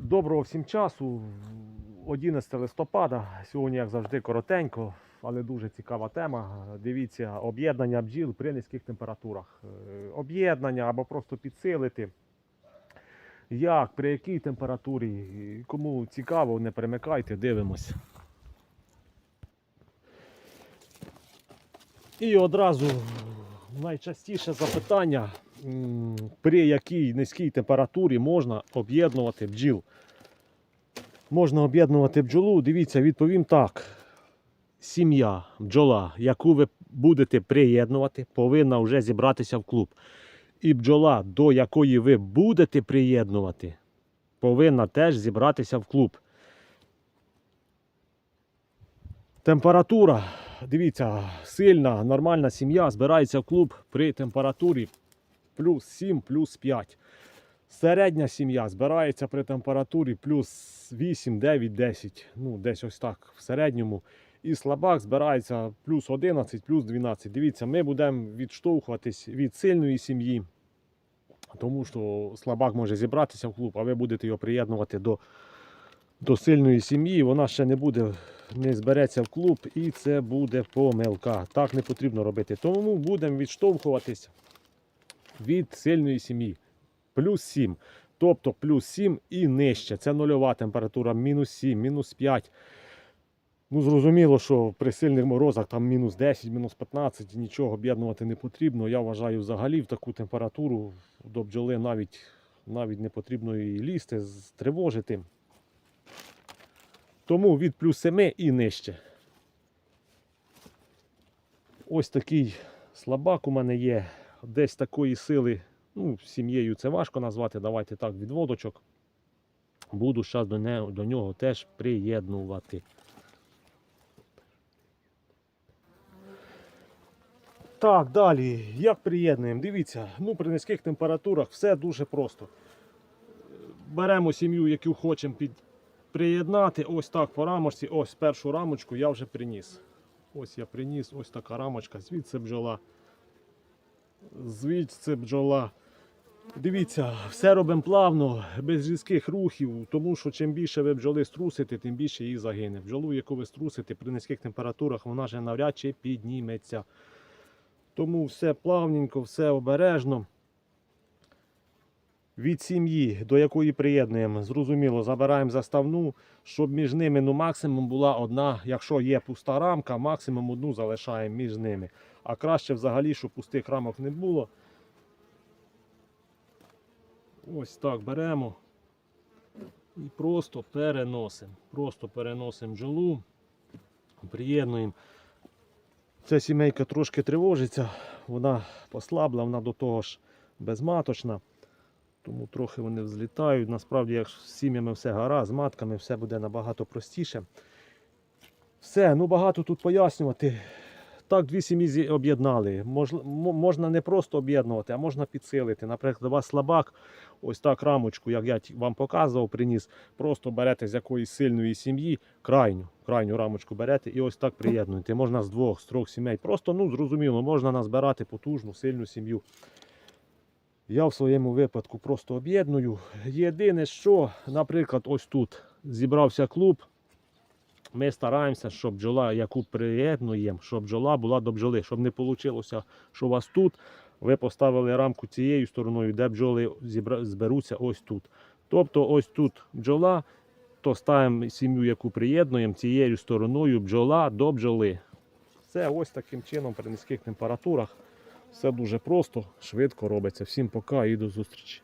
Доброго всім часу. 11 листопада. Сьогодні, як завжди, коротенько, але дуже цікава тема. Дивіться, об'єднання бджіл при низьких температурах. Е, Об'єднання або просто підсилити. Як, при якій температурі? Кому цікаво, не перемикайте, дивимось. І одразу найчастіше запитання, при якій низькій температурі можна об'єднувати бджіл. Можна об'єднувати бджолу. Дивіться, відповім так. Сім'я, бджола, яку ви будете приєднувати, повинна вже зібратися в клуб. І бджола, до якої ви будете приєднувати, повинна теж зібратися в клуб. Температура, дивіться, сильна, нормальна сім'я збирається в клуб при температурі плюс 7, плюс 5. Середня сім'я збирається при температурі плюс 8, 9, 10. Ну, десь ось так в середньому. І слабак збирається плюс 11, плюс 12. Дивіться, ми будемо відштовхуватись від сильної сім'ї, тому що слабак може зібратися в клуб, а ви будете його приєднувати до, до сильної сім'ї. Вона ще не буде, не збереться в клуб, і це буде помилка. Так не потрібно робити. Тому будемо відштовхуватись від сильної сім'ї. Плюс 7. Тобто плюс 7 і нижче. Це нульова температура, мінус 7, мінус 5. Ну, зрозуміло, що при сильних морозах там мінус 10, мінус 15, нічого об'єднувати не потрібно. Я вважаю, взагалі в таку температуру до бджоли навіть, навіть не потрібно і лізти, тривожити. Тому від плюс 7 і нижче. Ось такий слабак у мене є. Десь такої сили, ну, сім'єю це важко назвати. Давайте так, відводочок. Буду зараз до, не, до нього теж приєднувати. Так, далі. Як приєднуємо? Дивіться, ну при низьких температурах все дуже просто. Беремо сім'ю, яку хочемо під... приєднати. Ось так по рамочці. Ось першу рамочку я вже приніс. Ось я приніс, ось така рамочка. Звідси бджола. Звідси бджола. Дивіться, все робимо плавно, без різких рухів, тому що чим більше ви бджоли струсите, тим більше її загине. Бджолу, яку ви струсите при низьких температурах, вона вже навряд чи підніметься. Тому все плавненько, все обережно. Від сім'ї, до якої приєднуємо, зрозуміло, забираємо заставну, щоб між ними ну, максимум була одна, якщо є пуста рамка, максимум одну залишаємо між ними. А краще взагалі, щоб пустих рамок не було. Ось так беремо і просто переносимо. Просто переносимо бджолу, приєднуємо. Ця сімейка трошки тривожиться, вона послабла, вона до того ж безматочна. Тому трохи вони взлітають. Насправді, як з сім'ями все гаразд, з матками все буде набагато простіше. Все, ну багато тут пояснювати. Так, дві сім'ї об'єднали. Мож, можна не просто об'єднувати, а можна підсилити. Наприклад, у вас слабак, ось так рамочку, як я вам показував, приніс. Просто берете з якоїсь сильної сім'ї, крайню, крайню рамочку берете і ось так приєднуєте. Можна з двох, з трьох сімей. Просто, ну, зрозуміло, можна назбирати потужну, сильну сім'ю. Я в своєму випадку просто об'єдную. Єдине, що, наприклад, ось тут зібрався клуб. Ми стараємося, щоб бджола, яку приєднуємо, щоб бджола була до бджоли, щоб не вийшло, що у вас тут ви поставили рамку цією стороною, де бджоли зберуться ось тут. Тобто ось тут бджола, то ставимо сім'ю, яку приєднуємо цією стороною бджола до бджоли. Це ось таким чином при низьких температурах. Все дуже просто, швидко робиться. Всім пока і до зустрічі.